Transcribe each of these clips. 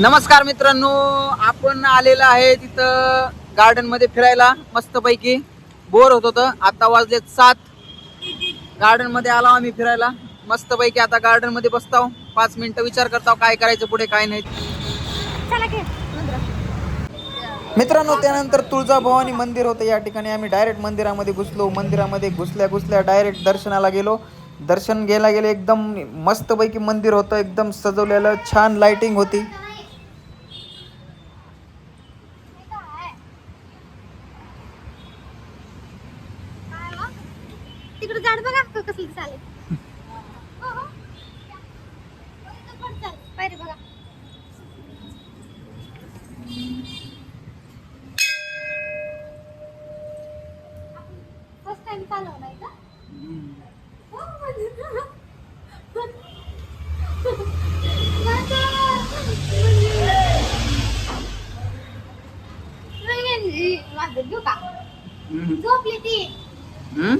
नमस्कार मित्रांनो आपण आलेलो आहे तिथं गार्डनमध्ये फिरायला मस्त पैकी बोर होत होतं आता वाजलेत सात. गार्डनमध्ये आलो आम्ही फिरायला. मस्त पैकी आता गार्डनमध्ये बसताव. पाच मिनिटं विचार करताव काय करायचं पुढे काय नाही. मित्रांनो त्यानंतर तुळजाभवानी मंदिर होतं. या ठिकाणी आम्ही डायरेक्ट मंदिरामध्ये घुसलो. मंदिरामध्ये घुसल्या घुसल्या डायरेक्ट दर्शनाला गेलो. दर्शन घ्यायला गेले एकदम मस्तपैकी मंदिर होतं. एकदम सजवलेलं छान लाइटिंग होती. तिकडे झाड बघा क- कसलं चालेल. पायरी बघा फर्स्ट टाइम चालवलाय का. माझं घेऊ का झोपली ती हम्म?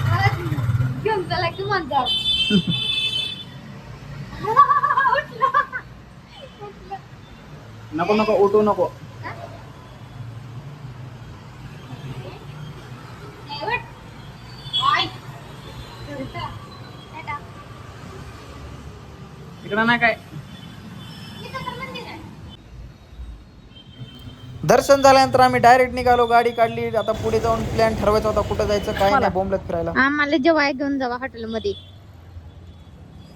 मला घेऊन चला की म्हणता नको नको उठू नको. तिकडं नाही काय? दर्शन झाल्यानंतर आम्ही डायरेक्ट निघालो गाडी काढली. आता पुढे जाऊन प्लॅन ठरवायचा होता कुठं जायचं काय नाही बोंबलत फिरायला. आम्हाला जेवाय घेऊन जावा हॉटेलमध्ये.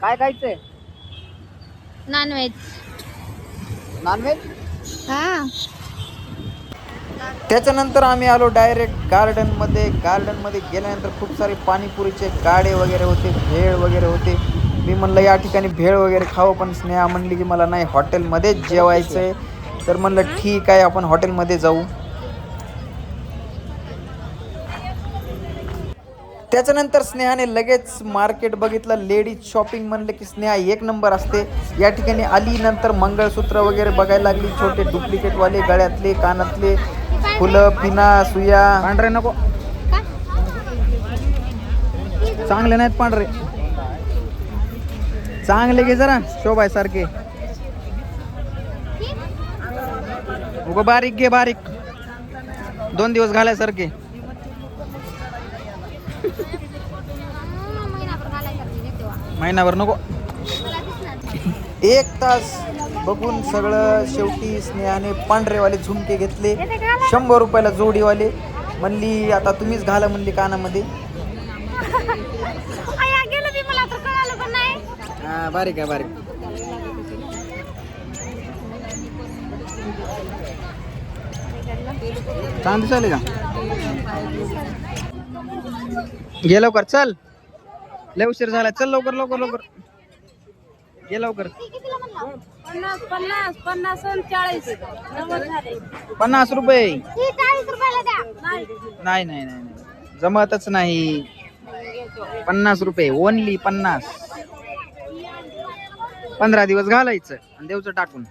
काय खायचंय? नॉनव्हेज नॉनव्हेज हा. त्याच्यानंतर आम्ही आलो डायरेक्ट गार्डनमध्ये. गार्डनमध्ये गेल्यानंतर खूप सारे पाणीपुरीचे गाडे वगैरे होते भेळ वगैरे होते. मी म्हणलं या ठिकाणी भेळ वगैरे खावं पण स्नेहा म्हणली की मला नाही हॉटेलमध्येच जेवायचंय. तर म्हणलं ठीक आहे आपण हॉटेलमध्ये जाऊ. त्याच्यानंतर स्नेहाने लगेच मार्केट बघितलं लेडीज शॉपिंग म्हणलं की स्नेहा एक नंबर असते. या ठिकाणी आली नंतर मंगळसूत्र वगैरे बघायला लागली छोटे डुप्लिकेटवाले गळ्यातले कानातले फुलं पिना सुया. पांढरे नको. चांगले नाहीत पांढरे. चांगले घे जरा शोभाय सारखे उगं बारीक घे बारीक. दोन दिवस घालायसारखे. महिनाभर नको. एक तास बघून सगळं शेवटी स्नेहाने पांढरेवाले झुमके घेतले. शंभर रुपयाला जोडीवाले. म्हणली आता तुम्हीच घाला म्हणली कानामध्ये. बारीक आहे बारीक. चांदी चालेल का? घे लवकर चल. लय उशीर झाला चल लवकर लवकर लवकर. घे लवकर. पन्नास पन्नास चाळीस. रुपये. ही चाळीस रुपयाला द्या. नाही. नाही नाही नाही नाही. जमतच नाही. पन्नास रुपये. ओनली पन्नास. पंधरा दिवस घालायचं आणि देवचं टाकून.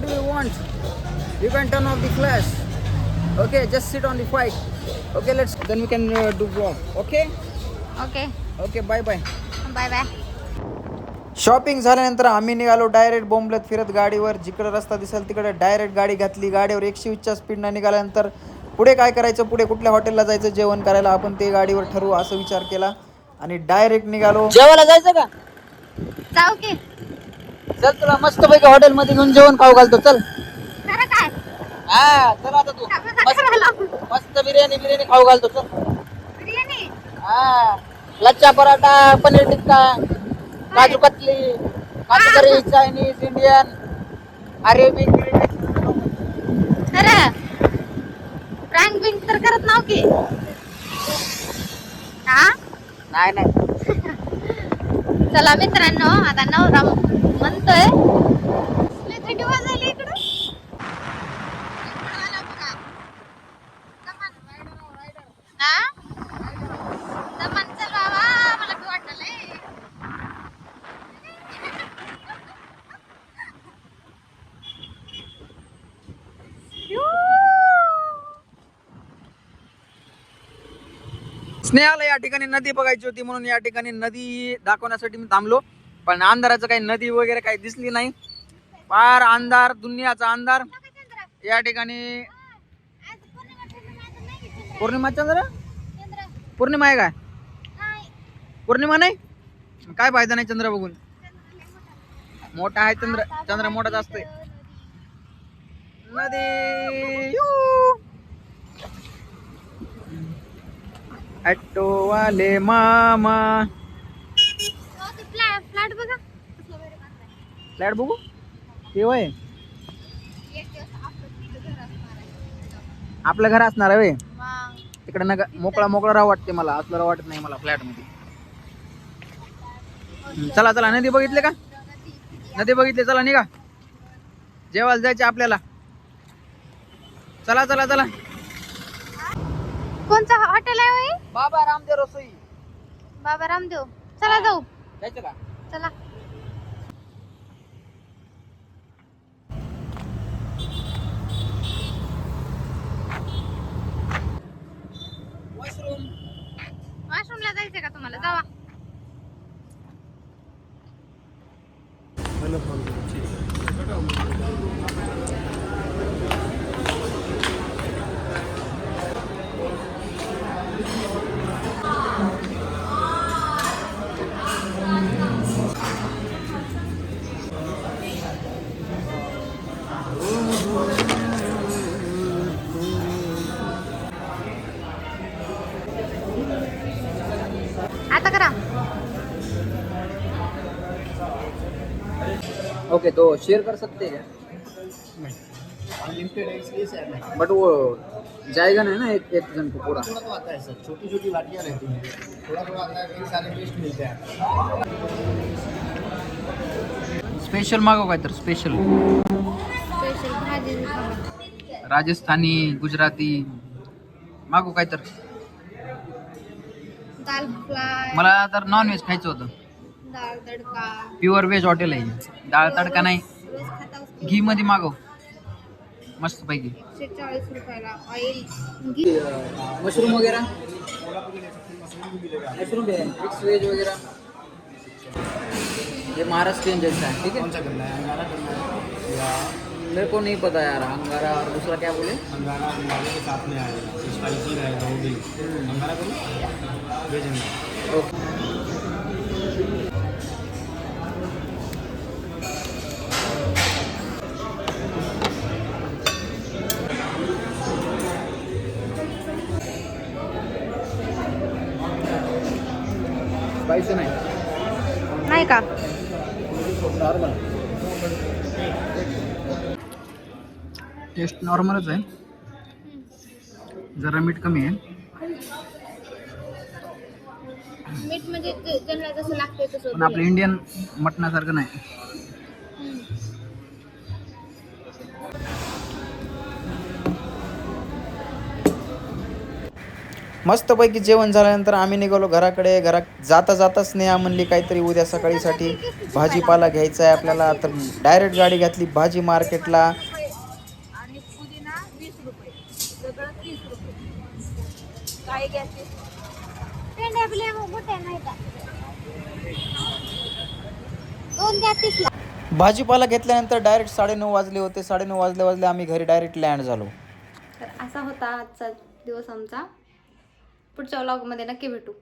Do you want? You can turn off the flash. Okay, just sit on the fight. Okay, let's. Then we can uh, do vlog. Okay. Okay Okay. Bye bye. Bye bye shopping झाल्यानंतर आम्ही निघालो direct बोंबलत फिरत गाडीवर जिकडं रस्ता दिसेल तिकडे direct गाडी घातली गाडीवर एकशे वीसच्या स्पीडनं निघाल्यानंतर पुढे काय करायचं पुढे कुठल्या हॉटेलला जायचं जेवण करायला आपण ते गाडीवर ठरवू असं विचार केला आणि डायरेक्ट निघालो जेवायला जायचं का जाऊ की चल तुला मस्त पैकी हॉटेल मध्ये घेऊन जेवण खाऊ घालतो चल. काय हा चल आता तू. मस्त- मस्त बिर्याणी बिर्याणी खाऊ घालतो चल. बिर्याणी? हा. Lachha paratha paneer tikka kaju katli kaju curry Chinese Indian Arabic खरं प्रँक बिंक तर करत नाव की. हा? नाही नाही. चला मित्रांनो आता नवरा म्हणतोय. थंडी वाजायली इकडं. स्नेहाला या ठिकाणी नदी बघायची होती म्हणून या ठिकाणी नदी दाखवण्यासाठी मी थांबलो. पण अंधाराचं काही नदी वगैरे काही दिसली नाही. फार अंधार दुनियाचा अंधार. या ठिकाणी पौर्णिमा चंद्र? पौर्णिमा आहे काय? पौर्णिमा नाही? काय फायदा नाही चंद्र बघून? मोठा आहे चंद्र चंद्र मोठाच असतोय. नदी. यू. ऑटो वाले मामा फ्लॅट बघा कसलं भारी बांधलंय. फ्लॅट बघू. ते वय. आपलं घर असणार आहे. तिकडे नका मोकळा मोकळा राव वाटते मला. असलं राव वाटत नाही मला फ्लॅटमध्ये हम्म, चला चला. नदी बघितले का? नदी बघितले. चला निघा. जेवायला जायचे आपल्याला. चला चला चला. कोणचं हॉटेल आहे? बाबा रामदेव रसोई. बाबा रामदेव. चला जाऊ. जायचं का? चला. वॉशरूम वॉशरूमला जायचं का तुम्हाला? जावा. ओके तो शेयर कर सकते हैं अनलिमिटेड है इसलिए सर नहीं बट वो जाएगा नहीं ना एक एक जन को पूरा? थोड़ा तो आता है सर छोटी छोटी बाटियाँ रहती हैं। थोड़ा थोड़ा आता है कई सारे टेस्ट मिलते हैं। स्पेशल मागव काय तर स्पेशल स्पेशल भाजी राजस्थानी गुजराती मागव काय तर मला तर नॉन व्हेज खायचं होतं. तडका. प्युअर व्हेज हॉटेल आहे. डाळ तडका नाही. रोज खाता उसके घी मध्ये मागव. मस्त पैकी एकशे चाळीस रुपयाला. ऑइल मशरूम वगैरह मशरूम भी है मिक्स वेज वगैरह ये महाराष्ट्रियन जैसा है ठीक कौन है सा करना है अंगारा करना है या मेरे को नहीं पता यार. अंगारा और दूसरा क्या बोले? अंगारा अंगारे के साथ में आएगा स्पाइसी रहेगा वो भी अंगारा करो वेज अंगारा ओके. नाही. नाही का? नॉर्मल टेस्ट नॉर्मलच आहे. जरा मीठ कमी आहे. मीठ म्हणजे जे- ज्यांना जसं लागतंय तसं पण आपलं इंडियन मटणासारखं नाही. मस्तपैकी जेवण झाल्यानंतर आम्ही निघालो घराकडे. घरात जाता जाता स्नेहा म्हणली काहीतरी उद्या सकाळीसाठी भाजीपाला घ्यायचा आहे आपल्याला. तर डायरेक्ट गाडी घातली भाजी मार्केटला. भाजीपाला घेतल्यानंतर डायरेक्ट साडेनऊ वाजले होते. साडेनऊ वाजले वाजले आम्ही घरी डायरेक्ट लँड झालो. तर असा होता आजचा दिवस आमचा. पुढच्या व्लॉगमध्ये नक्की भेटू.